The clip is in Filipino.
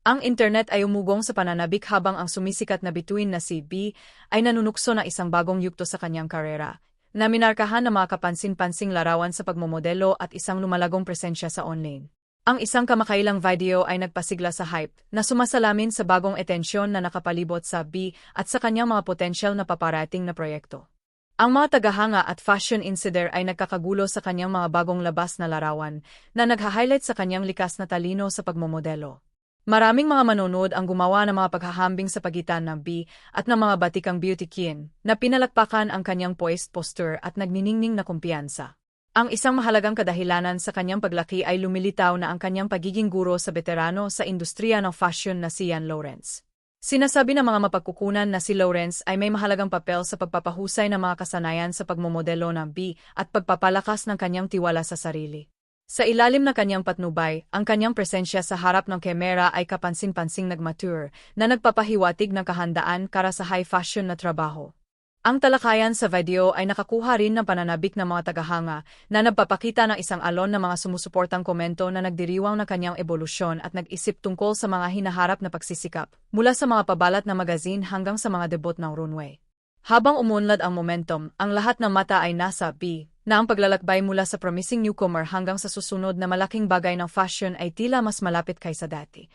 Ang internet ay umugong sa pananabik habang ang sumisikat na bituin na si B ay nanunukso ng isang bagong yugto sa kanyang karera, na minarkahan ng mga kapansin-pansing larawan sa pagmomodelo at isang lumalagong presensya sa online. Ang isang kamakailang video ay nagpasigla sa hype na sumasalamin sa bagong etensyon na nakapalibot sa B at sa kanyang mga potensyal na paparating na proyekto. Ang mga tagahanga at fashion insider ay nagkakagulo sa kanyang mga bagong labas na larawan na nagha-highlight sa kanyang likas na talino sa pagmomodelo. Maraming mga manonood ang gumawa ng mga paghahambing sa pagitan ng B at ng mga batikang beauty queen na pinalakpakan ang kanyang poised posture at nagniningning na kumpiyansa. Ang isang mahalagang kadahilanan sa kanyang paglaki ay lumilitaw na ang kanyang pagiging guro sa veterano sa industriya ng fashion na si Ian Lawrence. Sinasabi ng mga mapagkukunan na si Lawrence ay may mahalagang papel sa pagpapahusay ng mga kasanayan sa pagmomodelo ng B at pagpapalakas ng kanyang tiwala sa sarili. Sa ilalim ng kanyang patnubay, ang kanyang presensya sa harap ng kamera ay kapansin-pansing nagmature na nagpapahiwatig ng kahandaan para sa high fashion na trabaho. Ang talakayan sa video ay nakakuha rin ng pananabik ng mga tagahanga na nagpapakita ng isang alon ng mga sumusuportang komento na nagdiriwang ng kanyang ebolusyon at nag-isip tungkol sa mga hinaharap na pagsisikap, mula sa mga pabalat na magazine hanggang sa mga debut ng runway. Habang umunlad ang momentum, ang lahat ng mata ay nasa B, na ang paglalakbay mula sa promising newcomer hanggang sa susunod na malaking bagay ng fashion ay tila mas malapit kaysa dati.